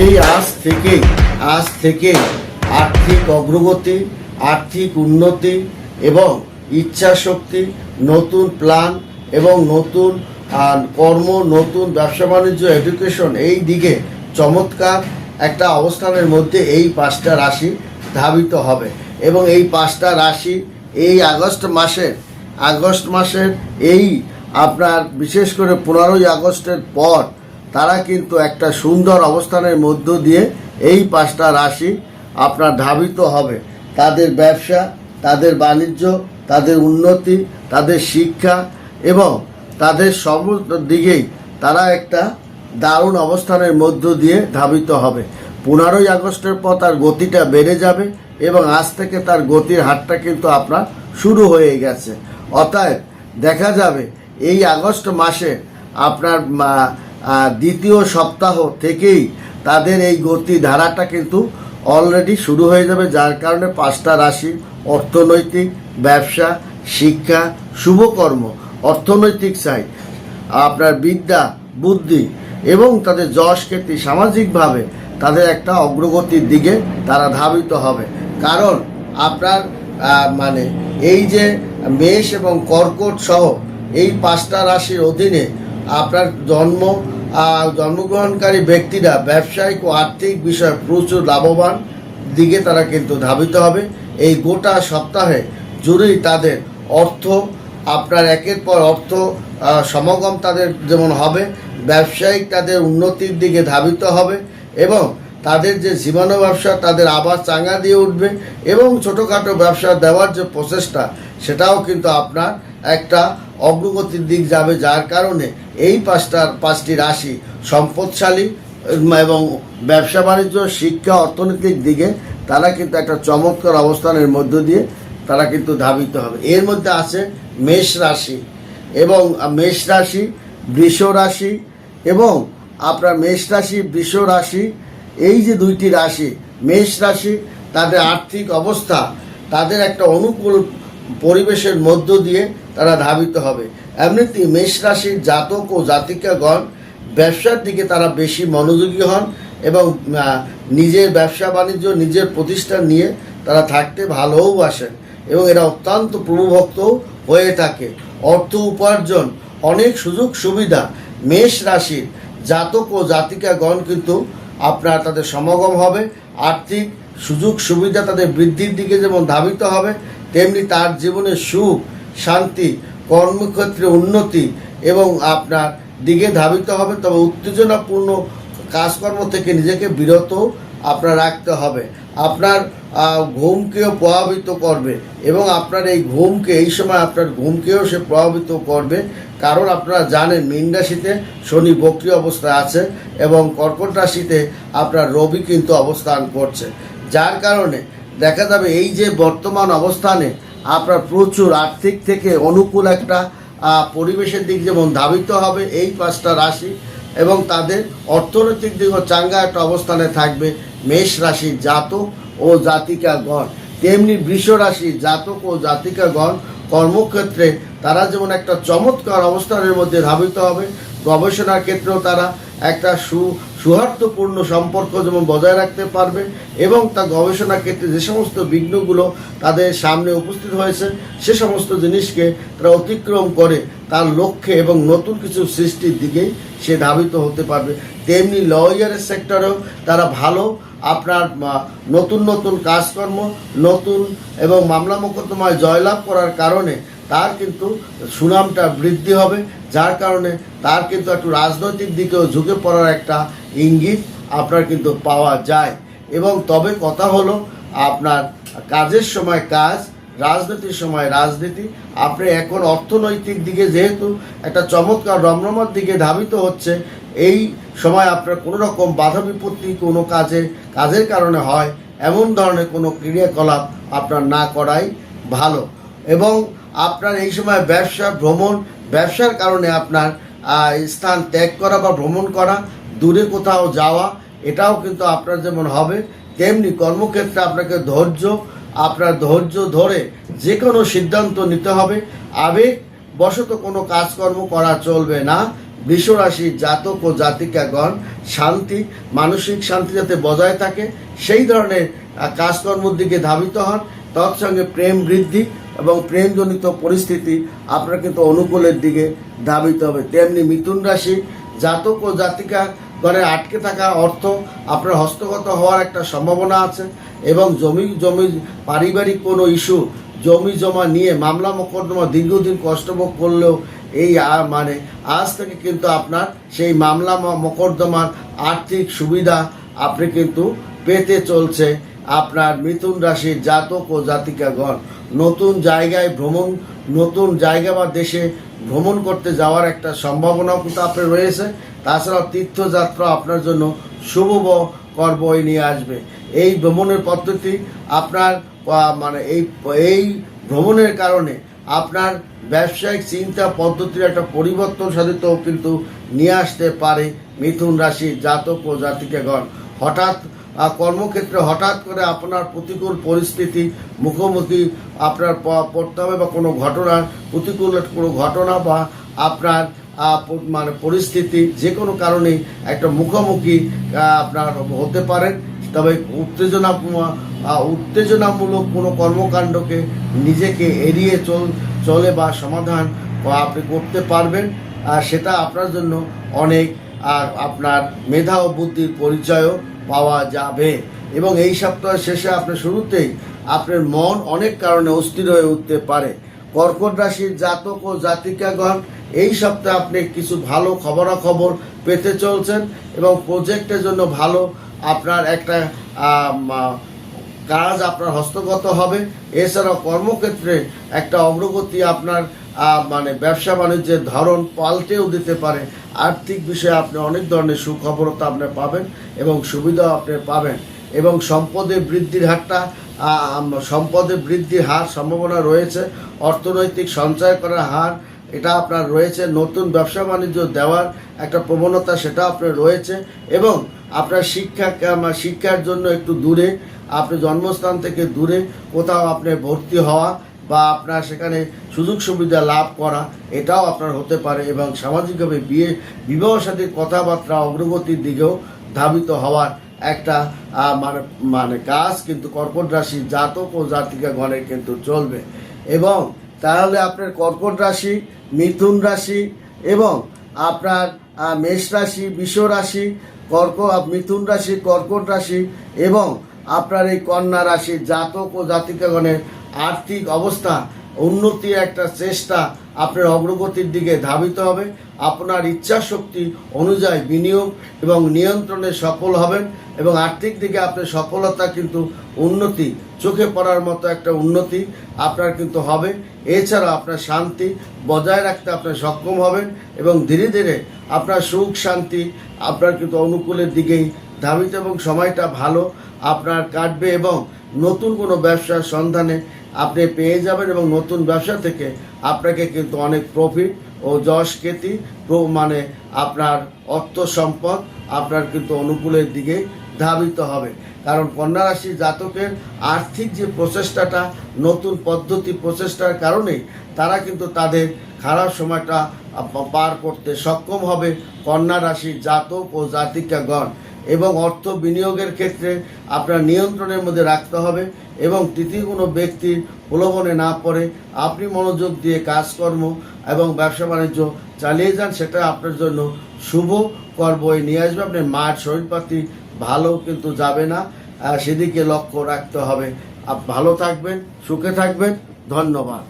এই আজ থেকে আজ থেকে আর্থিক অগ্রগতি, আর্থিক উন্নতি এবং ইচ্ছা শক্তি নতুন প্ল্যান এবং নতুন কর্ম, নতুন ব্যবসা বাণিজ্য এডুকেশন এই দিকে চমৎকার একটা অবস্থানের মধ্যে এই পাঁচটা রাশি ধাবিত হবে। এবং এই পাঁচটা রাশি এই আগস্ট মাসের আগস্ট মাসের এই আপনার বিশেষ করে পনেরোই আগস্টের পর তারা কিন্তু একটা সুন্দর অবস্থানের মধ্য দিয়ে এই পাঁচটা রাশি আপনার ধাবিত হবে। তাদের ব্যবসা, তাদের বাণিজ্য, তাদের উন্নতি, তাদের শিক্ষা এবং তাদের সমস্ত দিকেই তারা একটা দারুণ অবস্থানের মধ্য দিয়ে ধাবিত হবে। পনেরোই আগস্টের পর তার গতিটা বেড়ে যাবে এবং আজ থেকে তার গতির হারটা কিন্তু আপনার শুরু হয়ে গেছে। অতএব দেখা যাবে, এই আগস্ট মাসে আপনার দ্বিতীয় সপ্তাহ থেকেই তাদের এই গতি ধারাটা কিন্তু অলরেডি শুরু হয়ে যাবে, যার কারণে পাঁচটা রাশি, অর্থনৈতিক, ব্যবসা, শিক্ষা, শুভকর্ম, অর্থনৈতিক সাইড আপনার বিদ্যা, বুদ্ধি এবং তাদের যশ খ্যাতি সামাজিকভাবে তাদের একটা অগ্রগতির দিকে তারা ধাবিত হবে। কারণ আপনার মানে এই যে মেষ এবং কর্কট সহ এই পাঁচটা রাশির অধীনে আপনার জন্ম জন্মগ্রহণকারী ব্যক্তিরা ব্যবসায়িক ও আর্থিক বিষয়ে প্রচুর লাভবান। দিকে তারা কিন্তু ধাবিত হবে। এই গোটা সপ্তাহে জুড়েই তাদের অর্থ, আপনার একের পর অর্থ সমাগম তাদের যেমন হবে, ব্যবসায়িক তাদের উন্নতির দিকে ধাবিত হবে এবং তাদের যে জীবাণু ব্যবসা, তাদের আবার চাঙ্গা দিয়ে উঠবে এবং ছোটোখাটো ব্যবসা দেওয়ার যে প্রচেষ্টা, সেটাও কিন্তু আপনার একটা অগ্রগতির দিক যাবে যার কারণে এই পাঁচটার পাঁচটি রাশি সম্পদশালী এবং ব্যবসা বাণিজ্য, শিক্ষা, অর্থনৈতিক দিকে তারা কিন্তু একটা চমৎকার অবস্থানের মধ্য দিয়ে তারা কিন্তু ধাবিত হবে। এর মধ্যে আছে মেষ রাশি এবং মেষ রাশি বৃষ রাশি এবং আপনার মেষ রাশি, বৃষ রাশি, এই যে দুইটি রাশি, মেষ রাশি তাদের আর্থিক অবস্থা তাদের একটা অনুকূল পরিবেশের মধ্য দিয়ে তারা ধাবিত হবে। এমনিতেই মেষ রাশির জাতক ও জাতিকাগণ ব্যবসার দিকে তারা বেশি মনোযোগী হন এবং নিজের ব্যবসা বাণিজ্য, নিজের প্রতিষ্ঠান নিয়ে তারা থাকতে ভালোবাসেন এবং এরা অত্যন্ত প্রভুভক্ত হয়ে থাকে। অর্থ উপার্জন অনেক সুযোগ সুবিধা মেষ রাশির জাতক ও জাতিকাগণ কিন্তু আপনার তাদের সমাগম হবে। আর্থিক সুযোগ সুবিধা তাদের বৃদ্ধির দিকে যেমন ধাবিত হবে তেমনি তার জীবনে সুখ, শান্তি, কর্মক্ষেত্রে উন্নতি এবং আপনার দিকে ধাবিত হবে, তবে উত্তেজনাপূর্ণ কাজকর্ম থেকে নিজেকে বিরত আপনার রাখতে হবে। আপনার ঘুমকেও প্রভাবিত করবে এবং আপনার এই ঘুমকে, এই সময় আপনার ঘুমকেও সে প্রভাবিত করবে। কারণ আপনারা জানেন, মীন রাশিতে শনি বক্রি অবস্থায় আছে এবং কর্কট রাশিতে আপনার রবি কিন্তু অবস্থান করছে। যার কারণে দেখা যাবে এই যে বর্তমান অবস্থানে আপনার প্রচুর আর্থিক থেকে অনুকূল একটা পরিবেশের দিক যেমন ধাবিত হবে এই পাঁচটা রাশি এবং তাদের অর্থনৈতিক দিকও চাঙ্গা একটা অবস্থানে থাকবে। মেষ রাশির জাতক ও জাতিকাগণ তেমনি বৃষ রাশির জাতক ও জাতিকাগণ কর্মক্ষেত্রে তারা যেমন একটা চমৎকার অবস্থানের মধ্যে ধাবিত হবে। গবেষণার ক্ষেত্রেও তারা একটা সু সৌহার্দ্যপূর্ণ সম্পর্ক যেমন বজায় রাখতে পারবে এবং তা গবেষণা ক্ষেত্রে যে সমস্ত বিঘ্নগুলো তাদের সামনে উপস্থিত হয়েছে, সে সমস্ত জিনিসকে তারা অতিক্রম করে তার লক্ষ্যে এবং নতুন কিছু সৃষ্টির দিকেই সে ধাবিত হতে পারবে। তেমনি লয়ারের সেক্টরেও তারা ভালো, আপনার নতুন নতুন কাজকর্ম, নতুন এবং মামলা মোকদ্দমায় জয়লাভ করার কারণে তার কিন্তু সুনামটা বৃদ্ধি হবে, যার কারণে তার কিন্তু একটু রাজনৈতিক দিকেও ঝুঁকে পড়ার একটা ইঙ্গিত আপনার কিন্তু পাওয়া যায়। এবং তবে কথা হলো, আপনার কাজের সময় কাজ, রাজনীতির সময় রাজনীতি। আপনি এখন অর্থনৈতিক দিকে যেহেতু একটা চমৎকার রমরমার দিকে ধাবিত হচ্ছে, এই সময় আপনার কোনো রকম বাধা বিপত্তি কোনো কাজে, কাজের কারণে হয়, এমন ধরনের কোনো ক্রিয়াকলাপ আপনার না করাই ভালো। এবং আপনার এই সময় ব্যবসা, ভ্রমণ, ব্যবসার কারণে আপনার স্থান ত্যাগ করা বা ভ্রমণ করা, দূরে কোথাও যাওয়া, এটাও কিন্তু আপনার যেমন হবে, তেমনি কর্মক্ষেত্রে আপনাকে ধৈর্য, আপনার ধৈর্য ধরে যে কোনো সিদ্ধান্ত নিতে হবে। আবেগ বশত কোনো কাজকর্ম করা চলবে না। রাশির জাতক ও জাতিকাগণ, শান্তি, মানসিক শান্তি যাতে বজায় থাকে, সেই ধরনের কাজকর্মের দিকে ধাবিত হন। তৎসঙ্গে প্রেম বৃদ্ধি এবং প্রেমজনিত পরিস্থিতি আপনার কিন্তু অনুকূলের দিকে ধাবিত হবে। তেমনি মিথুন রাশি জাতক ও জাতিকা ঘরে আটকে থাকা অর্থ আপনার হস্তগত হওয়ার একটা সম্ভাবনা আছে এবং জমি জমি পারিবারিক কোনো ইস্যু জমি জমা নিয়ে মামলা মোকদ্দমা দীর্ঘদিন কষ্টভোগ করলেও এই মানে আজ থেকে কিন্তু আপনার সেই মামলা মোকদ্দমার আর্থিক সুবিধা আপনি কিন্তু পেতে চলছে। আপনার মিথুন রাশির জাতক ও জাতিকাগণ, নতুন জায়গায় ভ্রমণ, নতুন জায়গা বা দেশে ভ্রমণ করতে যাওয়ার একটা সম্ভাবনাও কিন্তু আপনার রয়েছে। তাছাড়াও তীর্থযাত্রা আপনার জন্য শুভ ব- কর বই নিয়ে আসবে। এই ভ্রমণের পদ্ধতি আপনার মানে এই এই ভ্রমণের কারণে আপনার ব্যবসায়িক চিন্তা পদ্ধতির একটা পরিবর্তন সাধিত কিন্তু নিয়ে আসতে পারে মিথুন রাশির জাতক ও জাতিকাগণ। হঠাৎ কর্মক্ষেত্রে হঠাৎ করে আপনার প্রতিকূল পরিস্থিতি, মুখোমুখি আপনার পড়তে হবে বা কোনো ঘটনার প্রতিকূল কোনো ঘটনা বা আপনার মানে পরিস্থিতি যে কোনো কারণেই একটা মুখোমুখি আপনার হতে পারেন তবে উত্তেজনা উত্তেজনামূলক কোনো কর্মকাণ্ডকে নিজেকে এড়িয়ে চল, চলে বা সমাধান আপনি করতে পারবেন। আর সেটা আপনার জন্য অনেক, আর আপনার মেধা ও বুদ্ধির পরিচয়ও। পাওয়া যাবে। এবং এই সপ্তাহের শেষে আপনার শুরুতেই আপনার মন অনেক কারণে অস্থির হয়ে উঠতে পারে। কর্কট রাশির জাতক ও জাতিকাগণ, এই সপ্তাহে আপনি কিছু ভালো খবরাখবর পেতে চলছেন এবং প্রজেক্টের জন্য ভালো আপনার একটা কাজ আপনার হস্তগত হবে। এছাড়াও কর্মক্ষেত্রে একটা অগ্রগতি আপনার মানে ব্যবসা বাণিজ্যের ধরন পাল্টেও দিতে পারে। আর্থিক বিষয়ে আপনি অনেক ধরনের সুখবরতা আপনি পাবেন এবং সুবিধাও আপনি পাবেন। এবং সম্পদের বৃদ্ধির হারটা সম্পদের বৃদ্ধির হার সম্ভাবনা রয়েছে। অর্থনৈতিক সঞ্চয় করার হার, এটা আপনার রয়েছে। নতুন ব্যবসা বাণিজ্য দেওয়ার একটা প্রবণতা সেটা আপনার রয়েছে। এবং আপনার শিক্ষা শিক্ষার জন্য একটু দূরে, আপনি জন্মস্থান থেকে দূরে কোথাও আপনি ভর্তি হওয়া বা আপনার সেখানে সুযোগ সুবিধা লাভ করা, এটাও আপনার হতে পারে এবং সামাজিকভাবে বিয়ে, বিবাহ সাথে কথাবার্তা, অগ্রগতির দিকেও ধাবিত হওয়ার একটা মানে মানে কাজ কিন্তু কর্কট রাশি জাতক ও জাতিকা গণের কিন্তু চলবে। এবং তাহলে আপনার কর্কট রাশি, মিথুন রাশি এবং আপনার মেষ রাশি বিষ রাশি, কর্ক, মিথুন রাশি, কর্কট রাশি এবং আপনার এই কন্যা রাশি জাতক ও জাতিকাগণের আর্থিক অবস্থা উন্নতির একটা চেষ্টা আপনার অগ্রগতির দিকে ধাবিত হবে। আপনার ইচ্ছা শক্তি অনুযায়ী বিনিয়োগ এবং নিয়ন্ত্রণে সফল হবেন এবং আর্থিক দিকে আপনার সফলতা কিন্তু উন্নতি, চোখে পড়ার মতো একটা উন্নতি আপনার কিন্তু হবে। এছাড়া আপনার শান্তি বজায় রাখতে আপনার সক্ষম হবেন এবং ধীরে ধীরে আপনার সুখ, শান্তি আপনার কিন্তু অনুকূলের দিকেই ধাবিত এবং সময়টা ভালো আপনার কাটবে এবং নতুন কোনো ব্যবসার সন্ধানে আপনি পেয়ে যাবেন এবং নতুন ব্যবসা থেকে আপনাকে কিন্তু অনেক প্রফিট ও যশ প্র- মানে আপনার অর্থ সম্পদ আপনার কিন্তু অনুকূলের দিকে ধাবিত হবে। কারণ কন্যা রাশি জাতকের আর্থিক যে প্রচেষ্টাটা, নতুন পদ্ধতি প্রচেষ্টার কারণেই তারা কিন্তু তাদের খারাপ সময়টা পার করতে সক্ষম হবে কন্যা রাশি জাতক ও জাতিকাগণ। এবং অর্থ বিনিয়োগের ক্ষেত্রে আপনার নিয়ন্ত্রণের মধ্যে রাখতে হবে এবং তৃতীয় কোনো ব্যক্তির প্রলোভনে না পড়ে, আপনি মনোযোগ দিয়ে কাজকর্ম এবং ব্যবসা বাণিজ্য চালিয়ে যান, সেটা আপনার জন্য শুভ। কর্মই নিয়ে আসবে আপনার মার শরীরপাতি ভালো কিন্তু যাবে না। সেদিকে লক্ষ্য রাখতে হবে। ভালো থাকবেন, সুখে থাকবেন। ধন্যবাদ।